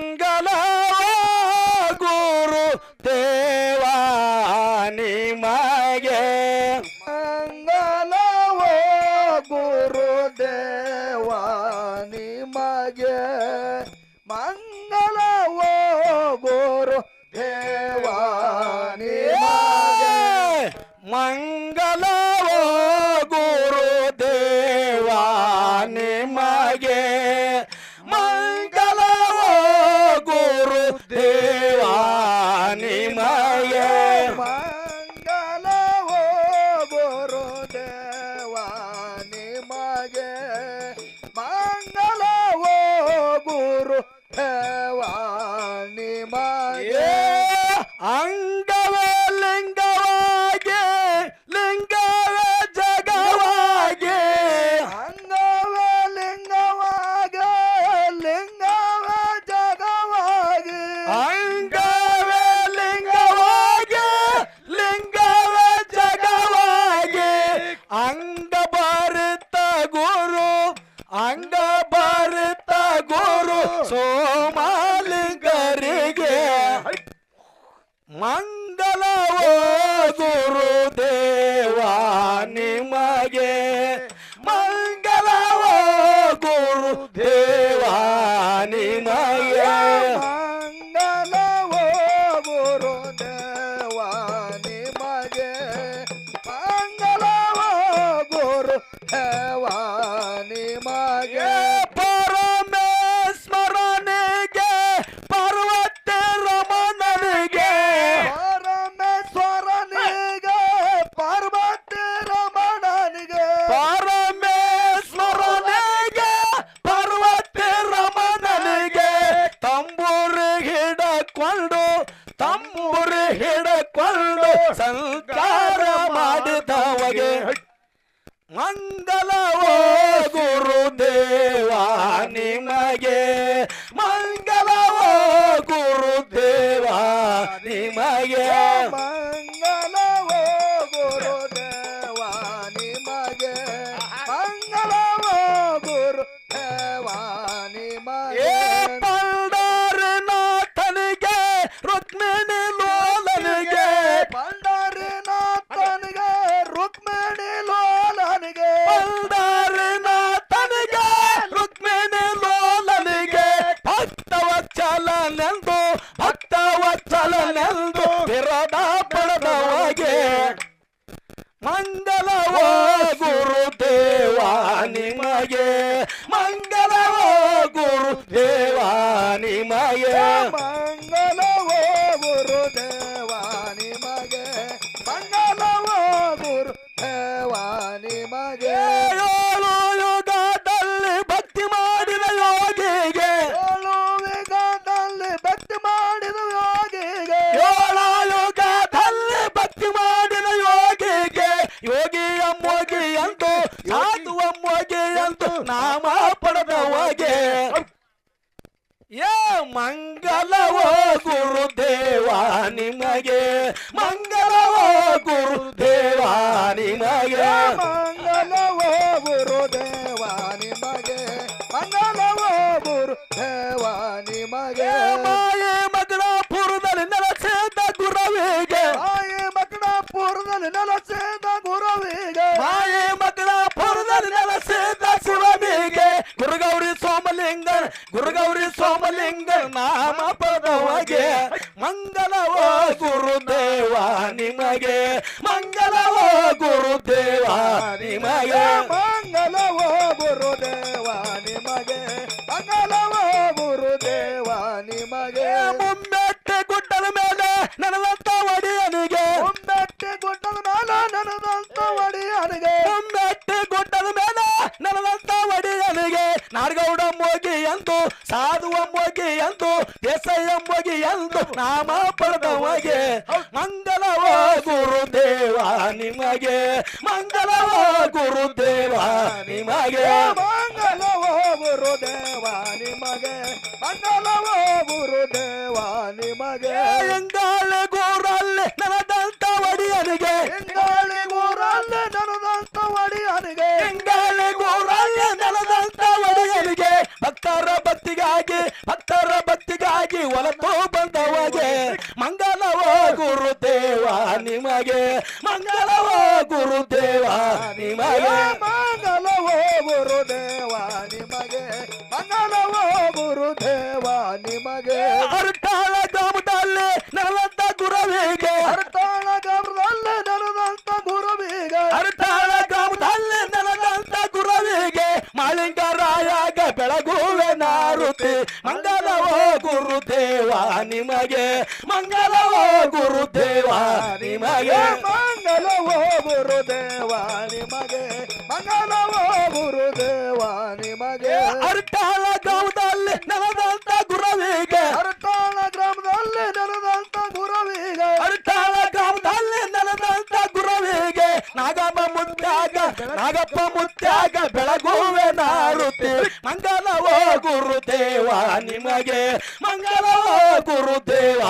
Gala. ದೇವ ನಿಮಗೆ ಮಂಗಲವೋ ಗುರುದೇವ ನಿಮಗೆ ಮಂಗಲವೋ ಗುರು ದೇವ ಮಂಗಲವೋ ಗುರು ದೇವ ನಿಮಗೆ ಮಂಗಲವೋ ಗುರು ನಿಮಗೆ ಗುರು ದೇವಾನಿ ನಿಮಗೆ ಅಮ್ಮೋಗಿ ಎಂದು ನಾಮ ಮಂಗಲ ಏ ಮಂಗಲವೋ ಗುರುದೇವ ನಿಮಗೆ ಮಂಗಲವೋ ಗುರುದೇವ ನಿಮಗೆ. ಮಂಗಲವೋ ಸೋಮಲಿಂಗ ನಾಮ ಪದವಗೆ ಮಂಗಲವೋ ಗುರುದೇವ ನಿಮಗೆ. ಮಂಗಲವೋ ಗುರುದೇವ ನಿಮಗೆ. ಮಂಗಲವೋ ಗುರುದೇವ ನಿಮಗೆ. ಮಂಗಲವೋ ಗುರುದೇವ ನಿಮಗೆ. ಮುಮ್ಮೆಟ್ಟೆ ಗುಡ್ಡದ ಮೇಲೆ ನನದಂತ ಒಡೆಯನಿಗೆ. ಮುಂಬೆಟ್ಟೆ ಗುಡ್ಡದ ಮೇಲೆ ನನದಂತ ಒಡಿಯನಿಗೆ. ಮುಮ್ಮೆಟ್ಟೆ ಗುಡ್ಡದ ಮೇಲೆ ನನದಂತ ಒಡೆಯನಿಗೆ. ನಾಡಗೌಡ ಮೋಗಿ ಎಂದು ಸಾಧುವ ಮೋಗಿ ಎಂದು ದೇಸಯ್ಯ ಮೋಗಿ ಎಂದು ನಾಮ ಪಡೆದವಗೆ ಮಂಗಲವ ಗುರುದೇವ ನಿಮಗೆ ಮಂಗಲವ ಗುರುದೇವ ನಿಮಗೆ. ಮಂಗಲವ ಗುರುದೇವ ನಿಮಗೆ ಮಂಗಲವ ಗುರುದೇವ ನಿಮಗೆ. ಎಂಗಾಳ ಗುರುದೇವ ನಿಮಗೆ ಮಂಗಲವೋ ಗುರುದೇವ ನಿಮಗೆ ಮಂಗಲವೋ ಗುರುದೇವ ನಿಮಗೆ ಅರ್ಟಾಳ ಗ್ರಾಮದಲ್ಲಿ ನನದಂತ ಗುರವಿಗೆ. ಹರ್ತಾಳ ಗರ್ಭದಲ್ಲಿ ನನದಂತ ಗುರುವಿಗೆ. ಅರ್ಟಾಳ ಗ್ರಾಮದಲ್ಲಿ ನನದಂತ ಗುರವಿಗೆ. ಮಾಳಿಂಗರಾಯಾಗ ಬೆಳಗುವೆ ನಾರುತಿ ಮಂಗಲವೋ ಗುರುದೇವ ನಿಮಗೆ ಮಂಗಲವೋ ಗುರುದೇವ ನಿಮಗೆ ಮಂಗಲವೋ ಗುರುದೇವ ನಿಮಗೆ ಮಂಗಲವೋ ಗುರುದೇವ ನಿಮಗೆ ಅರ್ಟಾಳ ಗ್ರಾಮದಲ್ಲಿ ನನದಂತ ಗುರವಿಗೆ. ಹರತಾಳ ಗ್ರಾಮದಲ್ಲಿ ನನದಂತ ಗುರವಿಗೆ. ಅರ್ಟಾಳ ಗ್ರಾಮದಲ್ಲಿ ನನದಂತ ಗುರವಿಗೆ. ನಾಗಪ್ಪ ಮುತ್ಯಾಗ ನಾಗಪ್ಪ ಮುತ್ಯಾಗ ಬೆಳಗುವೆ ನಾರುತಿ. ಮಂಗಲವೋ ಗುರುದೇವ ನಿಮಗೆ. ಮಂಗಲವೋ ಗುರುದೇವ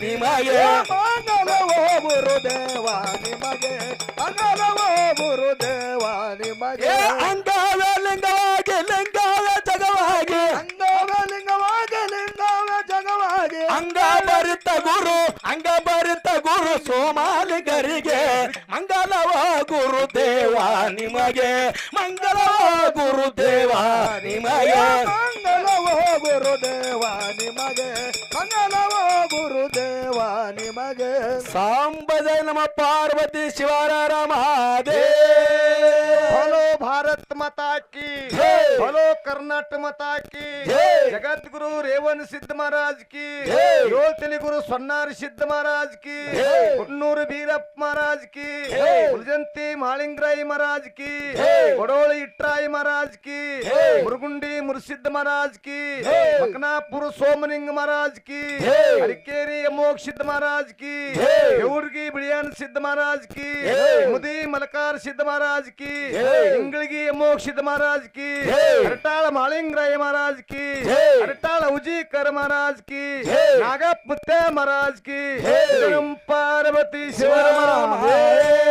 ನಿಮಗೆ. ಮಂಗಲವೋ ಗುರುದೇವ ನಿಮಗೆ. ಮಂಗಲವೋ ಗುರುದೇವ ನಿಮಗೆ. ಅಂಗವೇ ಲಿಂಗವಾಗಿ ಲಿಂಗವೇ ಜಗವಾಗಿ. ಅಂಗವೇ ಲಿಂಗವಾಗಿ ಲಿಂಗವೇ ಜಗವಾಗಿ. ಅಂಗ ಬರಿತ ಗುರು ಅಂಗ ಬರಿತ ಗುರು ಸೋಮಾಲಿಗರಿಗೆ. ಮಂಗಲವ ಗುರುದೇವ ನಿಮಗೆ ಮಂಗಲವ ಗುರುದೇವ ನಿಮಗೆ ಮಂಗಲವೋ ಗುರುದೇವ ನಿಮಗೆ ಮಂಗಲವೋ ಗುರುದೇವ ನಿಮಗೆ ಸಾಂಬದ ನಮ ಪಾರ್ವತಿ ಶಿವರ ರಮಾದೇ मता की बलो कर्नाट मता की जगत गुरु रेवन सिद्ध महाराज की योल गुरु स्वर्णार सिद्ध महाराज की कुन्नूर भीरप महाराज की उलजंती मालिंग्राई महाराज की गोडोल इट्राई महाराज की मुरगुंडी मुर्सिद्ध महाराज की मकनापुर सोमनिंग महाराज की हरकेरी अमोक महाराज की कल्याण सिद्ध महाराज की। मुदी मलकार सिद्ध महाराज की। इंगलगी अमोक सिद्ध महाराज की। हरटाल मालिंग राय महाराज की। हरटाल उजी कर महाराज की। नागा महाराज की। पार्वती शिवराम महाराज।